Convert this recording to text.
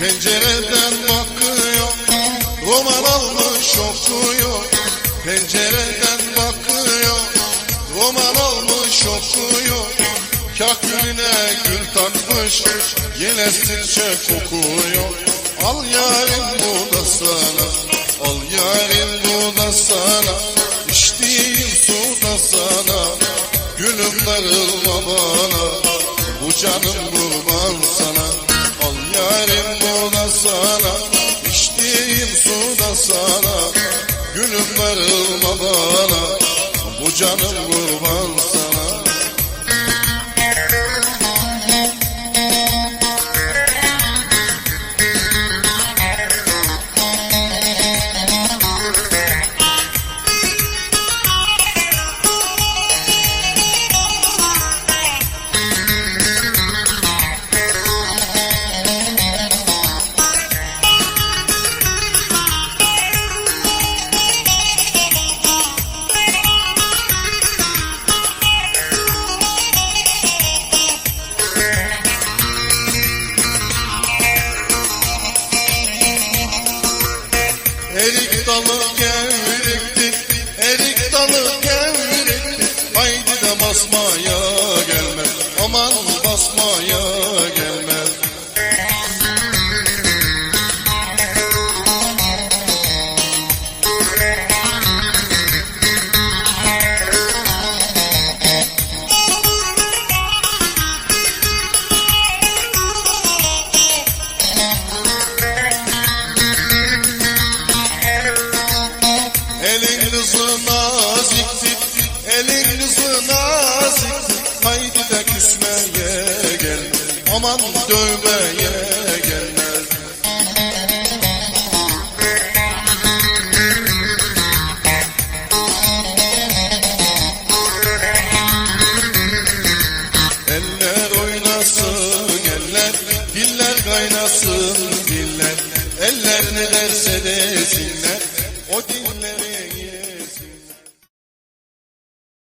Pencereden bakıyor Roman almış okuyor. Pencereden bakıyor Roman almış okuyor. Kah gül takmış Yine sirçe kokuyor. Al yarim bu da sana Al yarim bu da sana. İçtiğim su da sana Gülüm darılma bana. Bu canım kurban sana yarim bu da sana İçtiğim su da sana. Gülüm darılma bana Bu canım kurban basmaya gelmez, aman basmaya gelmez. Aman dövmeye gelmez. Eller oynasın eller, diller kaynasın diller. Eller ne derse desinler, o dinler.